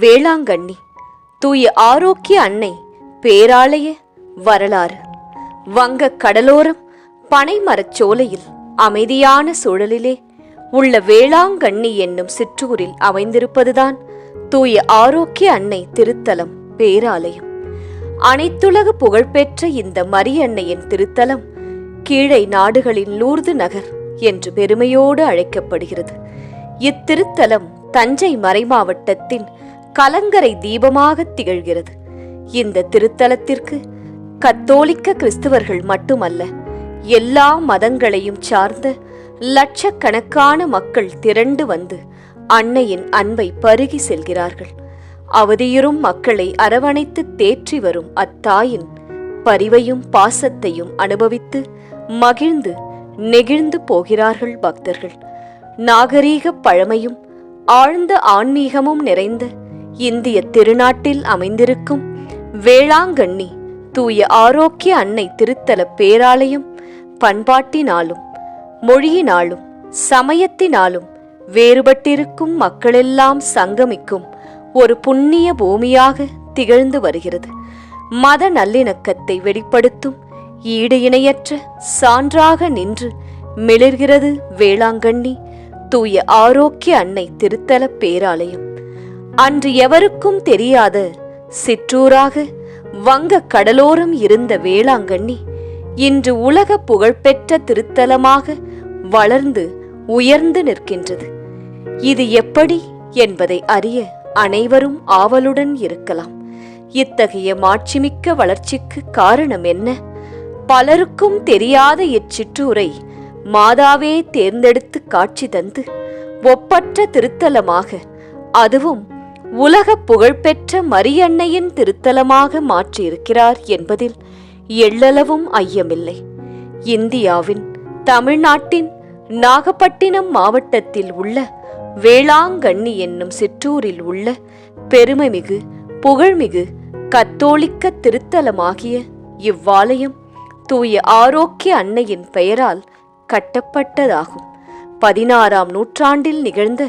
வேளாங்கண்ணி தூய ஆரோக்கிய அன்னை பேராலய வரலாறு. வங்கக் கடலோரம் பனைமரச் சோலையில் அமைதியான சூழலிலே உள்ள வேளாங்கண்ணி என்னும் சிற்றூரில் அமைந்திருப்பதுதான் தூய ஆரோக்கிய அன்னை திருத்தலம் பேராலயம். அனைத்துலக புகழ்பெற்ற இந்த மரியன்னையின் திருத்தலம் கீழை நாடுகளின் லூர்து நகர் என்று பெருமையோடு அழைக்கப்படுகிறது. இத்திருத்தலம் தஞ்சை மறைமாவட்டத்தின் கலங்கரை தீபமாக திகழ்கிறது. இந்த திருத்தலத்திற்கு கத்தோலிக்க கிறிஸ்தவர்கள் மட்டுமல்ல எல்லா மதங்களையும் சார்ந்த லட்சக்கணக்கான மக்கள் திரண்டு வந்து அன்னையின் அன்பை பருகி செல்கிறார்கள். அவதியுறும் மக்களை அரவணைத்து தேற்றி வரும் அத்தாயின் பரிவையும் பாசத்தையும் அனுபவித்து மகிழ்ந்து நெகிழ்ந்து போகிறார்கள் பக்தர்கள். நாகரீக பழமையும் ஆழ்ந்த ஆன்மீகமும் நிறைந்த இந்திய திருநாட்டில் அமைந்திருக்கும் வேளாங்கண்ணி தூய ஆரோக்கிய அன்னை திருத்தல பேராலயம் பண்பாட்டினாலும் மொழியினாலும் சமயத்தினாலும் வேறுபட்டிருக்கும் மக்களெல்லாம் சங்கமிக்கும் ஒரு புண்ணிய பூமியாக திகழ்ந்து வருகிறது. மத நல்லிணக்கத்தை வெளிப்படுத்தும் ஈடு இணையற்ற சான்றாக நின்று மிளிர்கிறது வேளாங்கண்ணி தூய ஆரோக்கிய அன்னை திருத்தல பேராலயம். அன்று எவருக்கும் தெரியாத. சிற்றூராக வங்க கடலோரம் இருந்த வேளாங்கண்ணி இன்று உலக புகழ்பெற்ற திருத்தலமாக வளர்ந்து உயர்ந்து நிற்கின்றது. இது எப்படி என்பதை அறிய அனைவரும் ஆவலுடன் இருக்கலாம். இத்தகைய மாட்சிமிக்க வளர்ச்சிக்கு காரணம் என்ன? பலருக்கும் தெரியாத இச்சிற்றூரை மாதாவே தேர்ந்தெடுத்து காட்சி தந்து ஒப்பற்ற திருத்தலமாக அதுவும் உலக புகழ்பெற்ற மரியன்னையின் திருத்தலமாக மாற்றியிருக்கிறார் என்பதில் எள்ளளவும் ஐயமில்லை. இந்தியாவின் தமிழ்நாட்டின் நாகப்பட்டினம் மாவட்டத்தில் உள்ள வேளாங்கண்ணி என்னும் சிற்றூரில் உள்ள பெருமைமிகு புகழ்மிகு கத்தோலிக்க திருத்தலமாகிய இவ்வாலயம் தூய ஆரோக்கிய அன்னையின் பெயரால் கட்டப்பட்டதாகும். பதினாறாம் நூற்றாண்டில் நிகழ்ந்த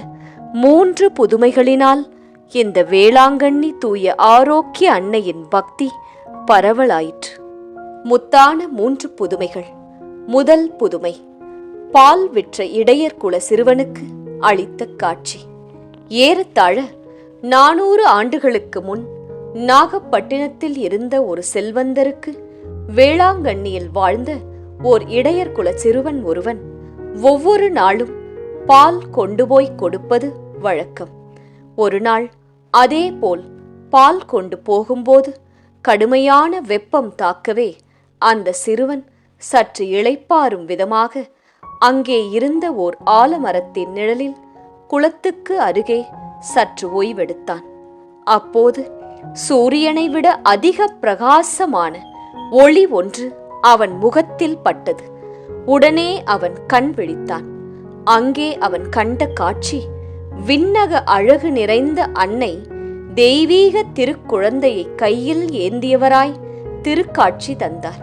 மூன்று புதுமைகளினால் இந்த வேளாங்கண்ணி தூய ஆரோக்கிய அன்னையின் பக்தி பரவலாயிற்று. முத்தான மூன்று புதுமைகள். முதல் புதுமை பால் விற்ற இடையர் குல சிறுவனுக்கு அளித்த காட்சி. ஏறத்தாழ நானூறு ஆண்டுகளுக்கு முன் நாகப்பட்டினத்தில் இருந்த ஒரு செல்வந்தருக்கு வேளாங்கண்ணியில் வாழ்ந்த ஓர் இடையர் குல சிறுவன் ஒருவன் ஒவ்வொரு நாளும் பால் கொண்டு போய் கொடுப்பது வழக்கம். ஒரு நாள் அதேபோல் பால் கொண்டு போகும்போது கடுமையான வெப்பம் தாக்கவே அந்த சிறுவன் சற்று இளைப்பாறும் விதமாக அங்கே இருந்த ஓர் ஆலமரத்தின் நிழலில் குளத்துக்கு அருகே சற்று ஓய்வெடுத்தான். அப்போது சூரியனை விட அதிக பிரகாசமான ஒளி ஒன்று அவன் முகத்தில் பட்டது. உடனே அவன் கண் விழித்தான். அங்கே அவன் கண்ட காட்சி விண்ணக அழகு நிறைந்த அன்னை தெய்வீக திருக்குழந்தையை கையில் ஏந்தியவராய் திருக்காட்சி தந்தார்.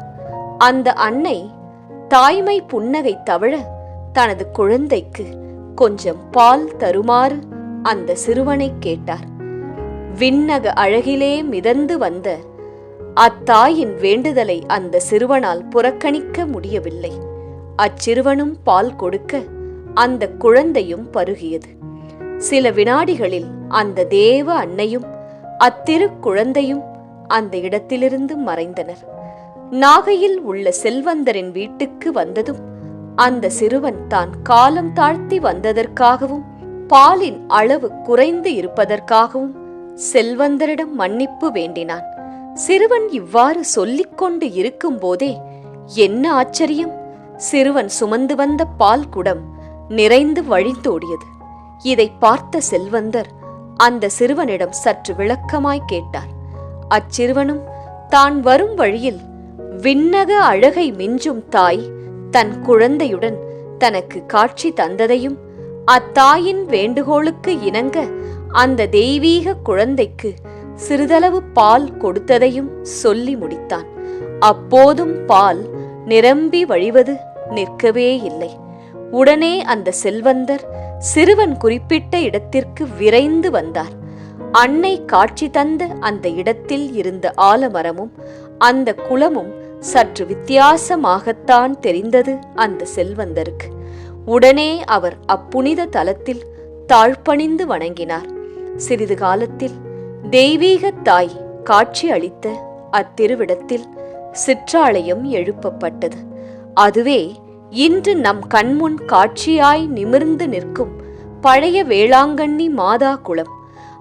அந்த அன்னை தாய்மை புன்னகை தவழ தனது குழந்தைக்கு கொஞ்சம் பால் தருமாறு அந்த சிறுவனை கேட்டார். விண்ணக அழகிலே மிதந்து வந்த அத்தாயின் வேண்டுதலை அந்த சிறுவனால் புறக்கணிக்க முடியவில்லை. அச்சிறுவனும் பால் கொடுக்க அந்த குழந்தையும் பருகியது. சில வினாடிகளில் அந்த தேவ அன்னையும் அத்திரு குழந்தையும் அந்த இடத்திலிருந்து மறைந்தனர். நாகையில் உள்ள செல்வந்தரின் வீட்டுக்கு வந்ததும் அந்த சிறுவன் தான் காலம் தாழ்த்தி வந்ததற்காகவும் பாலின் அளவு குறைந்து இருப்பதற்காகவும் செல்வந்தரிடம் மன்னிப்பு வேண்டினான். சிறுவன் இவ்வாறு சொல்லிக் கொண்டு இருக்கும்போதே என்ன ஆச்சரியம்? சிறுவன் சுமந்து வந்த பால் குடம் நிறைந்து வழிந்தோடியது. இதை பார்த்த செல்வந்தர் அந்த சிறுவனிடம் சற்று விளக்கமாய் கேட்டார். அச்சிறுவனும் தான் வரும் வழியில் விண்ணக அழகை மிஞ்சும் தாய் தன் குழந்தையுடன் தனக்கு காட்சி தந்ததையும் அத்தாயின் வேண்டுகோளுக்கு இணங்க அந்த தெய்வீக குழந்தைக்கு சிறிதளவு பால் கொடுத்ததையும் சொல்லி முடித்தான். அப்போதும் பால் நிரம்பி வழிவது நிற்கவே இல்லை உடனே அந்த செல்வந்தர் சிறுவன் குறிப்பிட்ட இடத்திற்கு விரைந்து வந்தார். அன்னை காட்சி தந்த அந்த இடத்தில் இருந்த ஆலமரமும் அந்த குளமும் சற்று வித்தியாசமாகத்தான் தெரிந்தது அந்த செல்வந்தருக்கு. உடனே அவர் அப்புனித தலத்தில் தாழ்பணிந்து வணங்கினார். சிறிது காலத்தில் தெய்வீக தாய் காட்சி அளித்த அத்திருவிடத்தில் சிற்றாலயம் எழுப்பப்பட்டது. அதுவே இன்று நம் கண்முன் காட்சியாய் நிமிர்ந்து நிற்கும் பழைய வேளாங்கண்ணி மாதா குளம்.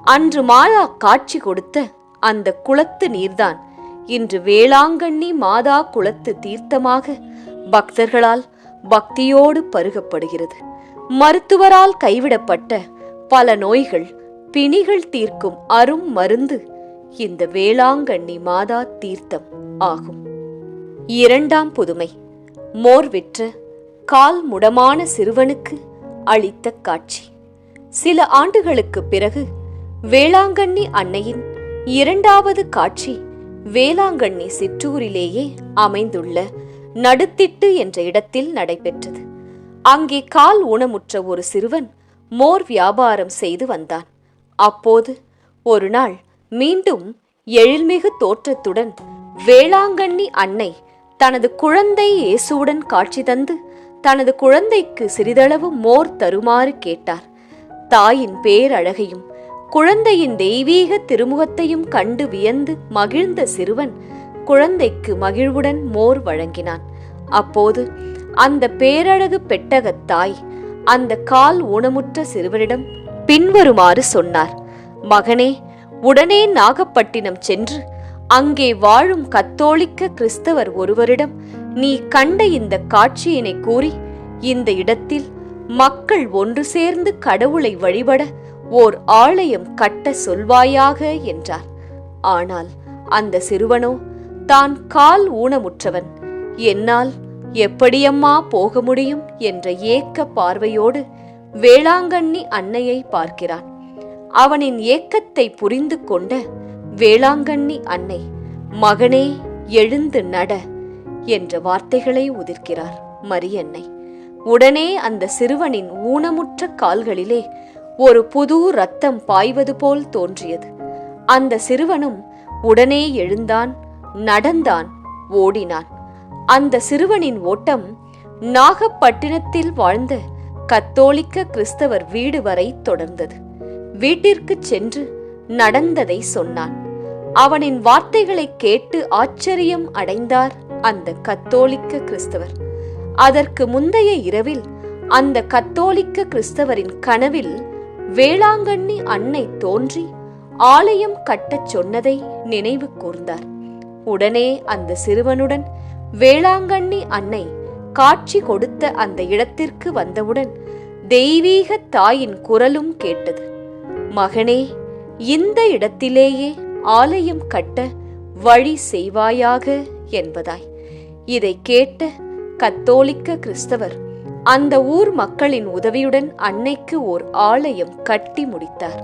அன்று மாதா காட்சி கொடுத்த அந்த குளத்து நீர்தான். இன்று வேளாங்கண்ணி மாதா குளத்து தீர்த்தமாக பக்தர்களால் பக்தியோடு பருகப்படுகிறது. மருத்துவரால் கைவிடப்பட்ட பல நோய்கள் பிணிகள் தீர்க்கும் அரும் மருந்து இந்த வேளாங்கண்ணி மாதா தீர்த்தம் ஆகும். இரண்டாம் புதுமை. மோர் விற்ற கால் முடமான சிறுவனுக்கு அளித்த காட்சி. சில ஆண்டுகளுக்குப் பிறகு வேளாங்கண்ணி அன்னையின் இரண்டாவது காட்சி வேளாங்கண்ணி சிற்றூரிலேயே அமைந்துள்ள நடுத்திட்டு என்ற இடத்தில் நடைபெற்றது. அங்கே கால் ஊனமுற்ற ஒரு சிறுவன் மோர் வியாபாரம் செய்து வந்தான். அப்போது ஒரு நாள் மீண்டும் எழில்மிகு தோற்றத்துடன் வேளாங்கண்ணி அன்னை தனது குழந்தை இயேசுவுடன் காட்சி தந்து தனது குழந்தைக்கு சிறிதளவு மோர் தருமாறு கேட்டார். தாயின் பேரழகையும் குழந்தையின் தெய்வீக திருமுகத்தையும் கண்டு வியந்து மகிழ்ந்த சிறுவன் குழந்தைக்கு மகிழ்வுடன் மோர் வழங்கினான். அப்போது அந்த பேரழகு பெட்டகத் தாய் அந்த கால் ஊனமுற்ற சிறுவனிடம் பின்வருமாறு சொன்னார். மகனே உடனே நாகப்பட்டினம் சென்று அங்கே வாழும் கத்தோலிக்க கிறிஸ்தவர் ஒருவரிடம் நீ கண்ட இந்த காட்சியினை கூறி இந்த இடத்தில் மக்கள் ஒன்று சேர்ந்து கடவுளை வழிபட ஓர் ஆலயம் கட்ட சொல்வாயாக என்றார். ஆனால் அந்த சிறுவனோ தான் கால் ஊனமுற்றவன் என்னால் எப்படியம்மா போக முடியும்? என்ற ஏக்க பார்வையோடு வேளாங்கண்ணி அன்னையை பார்க்கிறான். அவனின் ஏக்கத்தை புரிந்து கொண்ட வேளாங்கண்ணி அன்னை மகனே எழுந்து நட என்ற வார்த்தைகளை உதிர்க்கிறார் மரியன்னை. உடனே அந்த சிறுவனின் ஊனமுற்ற கால்களிலே ஒரு புது ரத்தம் பாய்வது போல் தோன்றியது. அந்த சிறுவனும் உடனே எழுந்தான் நடந்தான் ஓடினான். அந்த சிறுவனின் ஓட்டம் நாகப்பட்டினத்தில் வாழ்ந்த கத்தோலிக்க கிறிஸ்தவர் வீடு வரை தொடர்ந்தது. வீட்டிற்கு சென்று நடந்ததை சொன்னான். அவனின் வார்த்தைகளை கேட்டு ஆச்சரியம் அடைந்தார் அந்த கத்தோலிக்க கிறிஸ்தவர். அதற்கு முந்தைய இரவில் அந்த கத்தோலிக்க கிறிஸ்தவரின் கனவில் வேளாங்கண்ணி அன்னை தோன்றி ஆலயம் கட்டச் சொன்னதை நினைவு கூர்ந்தார். உடனே அந்த சிறுவனுடன் வேளாங்கண்ணி அன்னை காட்சி கொடுத்த அந்த இடத்திற்கு வந்தவுடன் தெய்வீக தாயின் குரலும் கேட்டது. மகனே இந்த இடத்திலேயே ஆலயம் கட்ட வழி செய்வாயாக என்பதாய். இதை கேட்ட கத்தோலிக்க கிறிஸ்தவர் அந்த ஊர் மக்களின் உதவியுடன் அன்னைக்கு ஓர் ஆலயம் கட்டி முடித்தார்.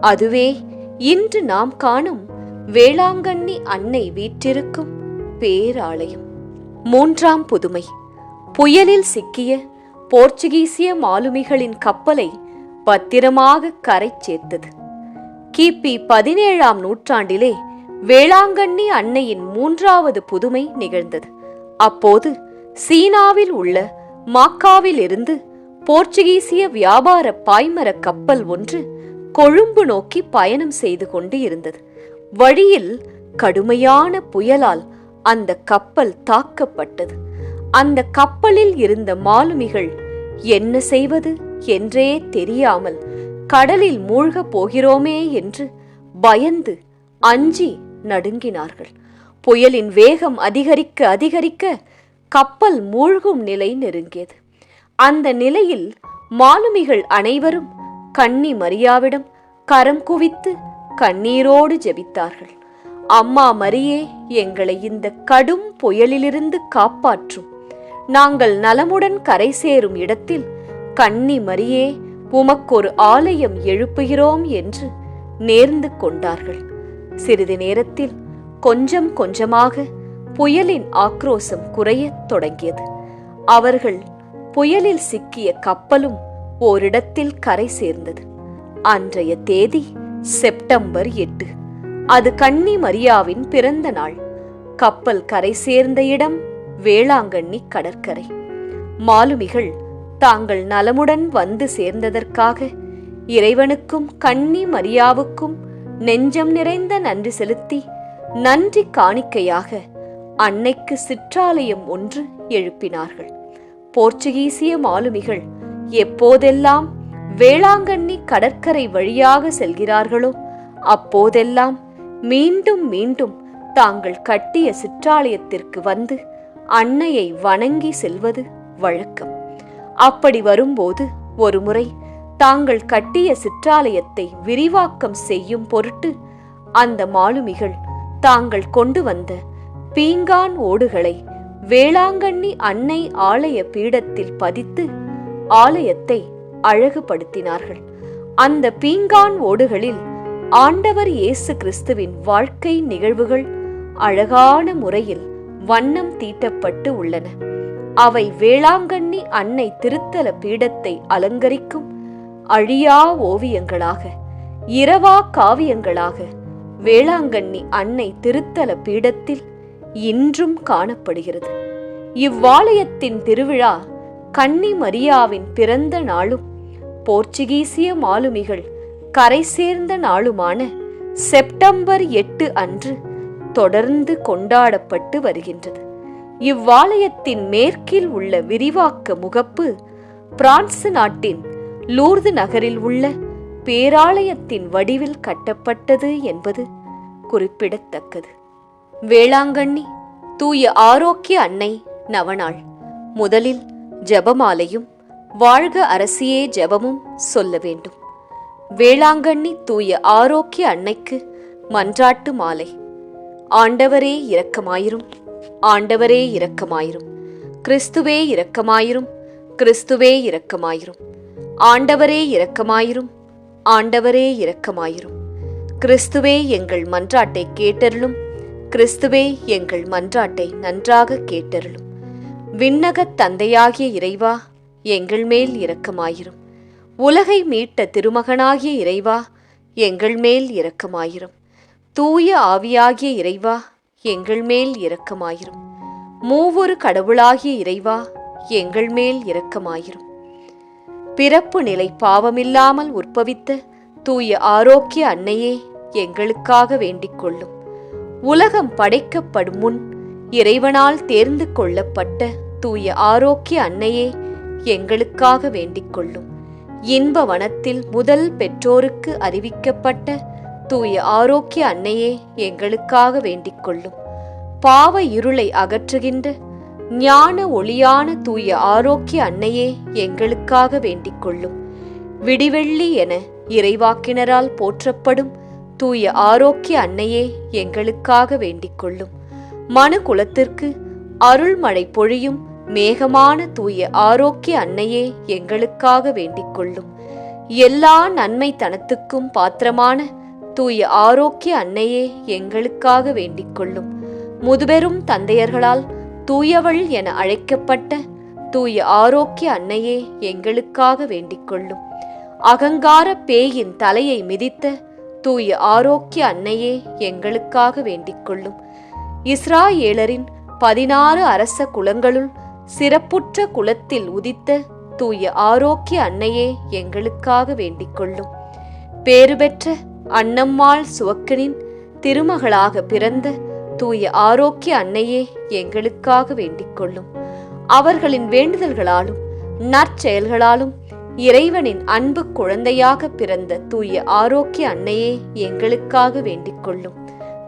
அதுவே இன்று நாம் காணும் வேளாங்கண்ணி அன்னை வீற்றிருக்கும் பேராலயம். மூன்றாம் புதுமை. புயலில் சிக்கிய போர்ச்சுகீசிய மாலுமிகளின் கப்பலை பத்திரமாக கரை சேர்த்தது. கிபி பதினேழாம் நூற்றாண்டிலே வேளாங்கண்ணி அன்னையின் மூன்றாவது புதுமை நிகழ்ந்தது. அப்போது சீனாவில் உள்ள மாக்காவில் இருந்து போர்ச்சுகீசிய வியாபார பாய்மர கப்பல் ஒன்று கொழும்பு நோக்கி பயணம் செய்து கொண்டு இருந்தது வழியில் கடுமையான புயலால் அந்த கப்பல் தாக்கப்பட்டது. அந்த கப்பலில் இருந்த மாலுமிகள் என்ன செய்வது என்றே தெரியாமல் கடலில் மூழ்கப் போகிறோமே என்று பயந்து அஞ்சி நடுங்கினார்கள். புயலின் வேகம் அதிகரிக்க அதிகரிக்க கப்பல் மூழ்கும் நிலை நெருங்கியது. அந்த நிலையில் மாலுமிகள் அனைவரும் கன்னி மரியாவிடம் கரம் குவித்து கண்ணீரோடு ஜெபித்தார்கள். அம்மா மரியே எங்களை இந்த கடும் புயலிலிருந்து காப்பாற்றும். நாங்கள் நலமுடன் கரை சேரும் இடத்தில் கன்னி மரியே உமக்கொரு ஆலயம் எழுப்புகிறோம் என்று நேர்ந்து கொண்டார்கள். சிறிது நேரத்தில் கொஞ்சம் கொஞ்சமாக புயலின் ஆக்ரோசம் குறையத் தொடங்கியது. அவர்கள் புயலில் சிக்கிய கப்பலும் ஓரிடத்தில் கரை சேர்ந்தது. அன்றைய தேதி செப்டம்பர் எட்டு. அது கன்னி மரியாவின் பிறந்த நாள். கப்பல் கரை சேர்ந்த இடம் வேளாங்கண்ணி கடற்கரை. மாலுமிகள் தாங்கள் நலமுடன் வந்து சேர்ந்ததற்காக இறைவனுக்கும் கன்னி மரியாவுக்கும் நெஞ்சம் நிறைந்த நன்றி செலுத்தி நன்றி காணிக்கையாக அன்னைக்கு சிற்றாலயம் ஒன்று எழுப்பினார்கள். போர்ச்சுகீசிய மாலுமிகள் எப்போதெல்லாம் வேளாங்கண்ணி கடற்கரை வழியாக செல்கிறார்களோ அப்போதெல்லாம் மீண்டும் மீண்டும் தாங்கள் கட்டிய சிற்றாலயத்திற்கு வந்து அன்னையை வணங்கி செல்வது வழக்கம். அப்படி வரும்போது ஒருமுறை தாங்கள் கட்டிய சிற்றாலயத்தை விரிவாக்கம் செய்யும் பொருட்டு அந்த மாலுமிகள் தாங்கள் கொண்டு வந்த பீங்கான் ஓடுகளை வேளாங்கண்ணி அன்னை ஆலய பீடத்தில் பதித்து ஆலயத்தை அழகுபடுத்தினார்கள். அந்த பீங்கான் ஓடுகளில் ஆண்டவர் இயேசு கிறிஸ்துவின் வாழ்க்கை நிகழ்வுகள் அழகான முறையில் வண்ணம் தீட்டப்பட்டு உள்ளன. அவை வேளாங்கண்ணி அன்னை திருத்தல பீடத்தை அலங்கரிக்கும் அழியா ஓவியங்களாக இரவா காவியங்களாக வேளாங்கண்ணி அன்னை திருத்தல பீடத்தில் இன்றும் காணப்படுகிறது. இவ்வாலயத்தின் திருவிழா கன்னி மரியாவின் பிறந்த நாளும் போர்ச்சுகீசிய மாலுமிகள் கரை சேர்ந்த நாளுமான செப்டம்பர் எட்டு அன்று தொடர்ந்து கொண்டாடப்பட்டு வருகின்றது. இவ்வாலயத்தின் மேற்கில் உள்ள விரிவாக்க முகப்பு பிரான்சு நாட்டின் லூர்து நகரில் உள்ள பேராலயத்தின் வடிவில் கட்டப்பட்டது என்பது குறிப்பிடத்தக்கது. வேளாங்கண்ணி தூய ஆரோக்கிய அன்னை நவநாள். முதலில் ஜபமாலையும் வாழ்க அரசியே ஜெபமும் சொல்ல வேண்டும். வேளாங்கண்ணி தூய ஆரோக்கிய அன்னைக்கு மன்றாட்டு மாலை. ஆண்டவரே இரக்கமாயிரும். ஆண்டவரே இரக்கமாயிரும். கிறிஸ்துவே இரக்கமாயிரும். கிறிஸ்துவே இரக்கமாயிரும். ஆண்டவரே இரக்கமாயிரும். ஆண்டவரே இரக்கமாயிரும். கிறிஸ்துவே எங்கள் மன்றாட்டை கேட்டருளும். கிறிஸ்துவே எங்கள் மன்றாட்டை நன்றாக கேட்டருளும். விண்ணகத் தந்தையாகிய இறைவா எங்கள் மேல் இரக்கமாயிரும். உலகை மீட்ட திருமகனாகிய இறைவா எங்கள் மேல் இரக்கமாயிரும். தூய ஆவியாகிய இறைவா எங்கள் மேல் இரக்கமாயிரும். மூவொரு கடவுளாகிய இறைவா எங்கள் மேல் இரக்கமாயிரும். பிறப்பு நிலை பாவமில்லாமல் உற்பவித்த தூய ஆரோக்கிய அன்னையே எங்களுக்காக வேண்டிக் கொள்ளும். உலகம் படைக்கப்படும் முன் இறைவனால் தேர்ந்து கொள்ளப்பட்ட தூய ஆரோக்கிய அன்னையே எங்களுக்காக வேண்டிக் கொள்ளும். இன்ப வனத்தில் முதல் பெற்றோருக்கு அறிவிக்கப்பட்ட தூய ஆரோக்கிய அன்னையே எங்களுக்காக வேண்டிக் கொள்ளும் பாவ இருளை அகற்றுகின்ற ஞான ஒளியான தூய ஆரோக்கிய அன்னையே எங்களுக்காக வேண்டிக் கொள்ளும் விடிவெள்ளி என இறைவாக்கினரால் போற்றப்படும் தூய ஆரோக்கிய அன்னையே எங்களுக்காக வேண்டிக் கொள்ளும் மனு குலத்திற்கு அருள்மழை பொழியும் மேகமான தூய ஆரோக்கிய அன்னையே எங்களுக்காக வேண்டிக் கொள்ளும் எல்லா நன்மைத்தனத்துக்கும் பாத்திரமான தூய ஆரோக்கிய அன்னையே எங்களுக்காக வேண்டிக் கொள்ளும் முதுபெரும் தந்தையர்களால் தூயவள் என அழைக்கப்பட்ட தூய ஆரோக்கிய அன்னையே எங்களுக்காக வேண்டிக் கொள்ளும் அகங்கார பேயின் தலையை மிதித்த தூய ஆரோக்கிய அன்னையே எங்களுக்காக வேண்டிக் கொள்ளும் இஸ்ராயேலரின் பதினாறு அரச குலங்களுள் சிறப்புற்ற குலத்தில் உதித்த தூய ஆரோக்கிய அன்னையே எங்களுக்காக வேண்டிக் கொள்ளும் பேறு பெற்ற அன்னம்மாள் சுவக்கனின் திருமகளாக பிறந்த தூய ஆரோக்கிய அன்னையே எங்களுக்காக வேண்டிக் கொள்ளும். அவர்களின் வேண்டுதல்களாலும் நற்செயல்களாலும் இறைவனின் அன்பு குழந்தையாக பிறந்த தூய ஆரோக்கிய அன்னையே எங்களுக்காக வேண்டிக் கொள்ளும்.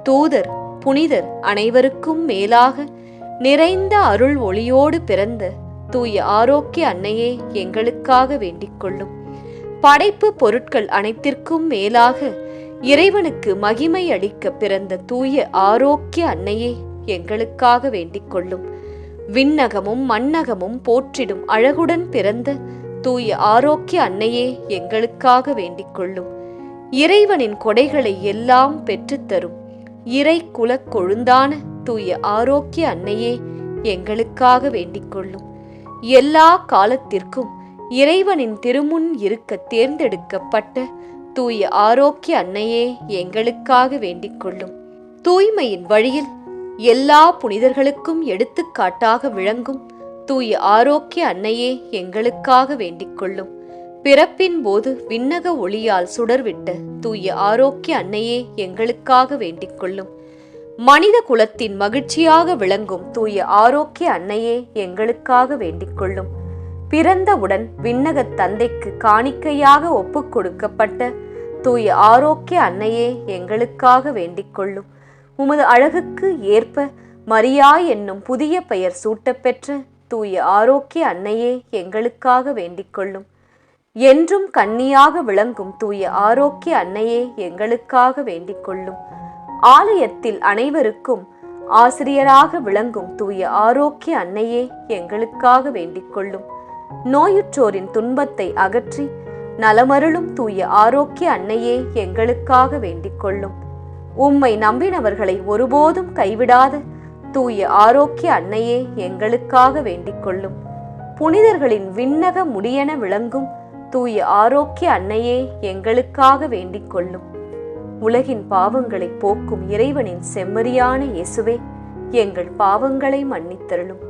தூதர் புனிதர் அனைவருக்கும் மேலாக நிறைந்த அருள் ஒளியோடு பிறந்த தூய ஆரோக்கிய அன்னையே எங்களுக்காக வேண்டிக் கொள்ளும். படைப்பு பொருட்கள் அனைத்திற்கும் மேலாக இறைவனுக்கு மகிமை அளிக்க பிறந்த தூய ஆரோக்கிய அன்னையே எங்களுக்காக வேண்டிக் கொள்ளும். விண்ணகமும் மண்ணகமும் போற்றிடும் அழகுடன் பிறந்த தூய ஆரோக்கிய அன்னையே எங்களுக்காக வேண்டிக் கொள்ளும். இறைவனின் கொடைகளை எல்லாம் பெற்றுத்தரும் இறை குலக் கொழுந்தான தூய ஆரோக்கிய அன்னையே எங்களுக்காக வேண்டிக் கொள்ளும். எல்லா காலத்திற்கும் இறைவனின் திருமுன் இருக்க தேர்ந்தெடுக்கப்பட்ட தூய ஆரோக்கிய அன்னையே எங்களுக்காக வேண்டிக் கொள்ளும் தூய்மையின் வழியில் எல்லா புனிதர்களுக்கும் எடுத்துக்காட்டாக விளங்கும் தூய ஆரோக்கிய அன்னையே எங்களுக்காக வேண்டிக் கொள்ளும் பிறப்பின் போது விண்ணக ஒளியால் சுடர்விட்ட தூய ஆரோக்கிய அன்னையே எங்களுக்காக வேண்டிக் கொள்ளும் மனித குலத்தின் மகிழ்ச்சியாக விளங்கும் தூய ஆரோக்கிய அன்னையே எங்களுக்காக வேண்டிக் கொள்ளும் பிறந்தவுடன் விண்ணகத் தந்தைக்கு காணிக்கையாக ஒப்புக் கொடுக்கப்பட்ட தூய ஆரோக்கிய அன்னையே எங்களுக்காக வேண்டிக் கொள்ளும். உமது அழகுக்கு ஏற்ப மரியா என்னும் புதிய பெயர் சூட்டப்பெற்ற தூய ஆரோக்கிய அன்னையே எங்களுக்காக வேண்டிக் கொள்ளும். என்றும் கன்னியாக விளங்கும் தூய ஆரோக்கிய அன்னையே எங்களுக்காக வேண்டிக் கொள்ளும். ஆலயத்தில் அனைவருக்கும் ஆசிரியராக விளங்கும் தூய ஆரோக்கிய அன்னையே எங்களுக்காக வேண்டிக் கொள்ளும். நோயுற்றோரின் துன்பத்தை அகற்றி நலமருளும் தூய ஆரோக்கிய அன்னையே எங்களுக்காக வேண்டிக் கொள்ளும். உம்மை நம்பினவர்களை ஒருபோதும் கைவிடாத தூய ஆரோக்கிய அன்னையே எங்களுக்காக வேண்டிக் கொள்ளும். புனிதர்களின் விண்ணக முடியென விளங்கும் தூய ஆரோக்கிய அன்னையே எங்களுக்காக வேண்டிக் கொள்ளும். உலகின் பாவங்களை போக்கும் இறைவனின் செம்மறியான இயேசுவே எங்கள் பாவங்களை மன்னித்தருளும்.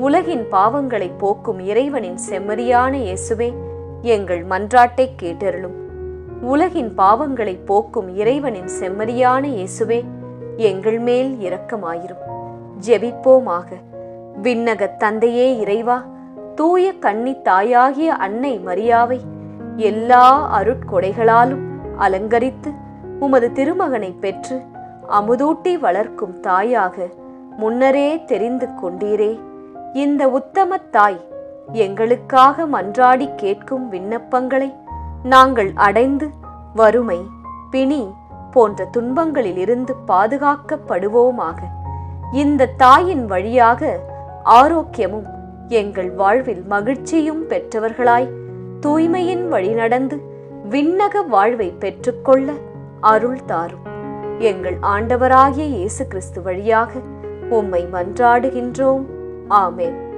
உலகின் பாவங்களை போக்கும் இறைவனின் செம்மறியான இயேசுவே எங்கள் மன்றாட்டை கேட்டருளும். உலகின் பாவங்களை போக்கும் இறைவனின் செம்மறியான இயேசுவே எங்கள் மேல் இரக்கமாயிரும். ஜெபிப்போமாக. விண்ணகத் தந்தையே இறைவா தூய கன்னி தாயாகிய அன்னை மரியாவை எல்லா அருட்கொடைகளாலும் அலங்கரித்து உமது திருமகனை பெற்று அமுதூட்டி வளர்க்கும் தாயாக முன்னரே தெரிந்து கொண்டீரே. இந்த உத்தம தாய் எங்களுக்காக மன்றாடி கேட்கும் விண்ணப்பங்களை நாங்கள் அடைந்து வறுமை பிணி போன்ற துன்பங்களிலிருந்து பாதுகாக்கப்படுவோமாக. இந்த தாயின் வழியாக ஆரோக்கியமும் எங்கள் வாழ்வில் மகிழ்ச்சியும் பெற்றவர்களாய் தூய்மையின் வழி நடந்து விண்ணக வாழ்வை பெற்றுக்கொள்ள அருள் தாரும். எங்கள் ஆண்டவராகிய இயேசு கிறிஸ்து வழியாக உம்மை மன்றாடுகின்றோம். ஆமேன்.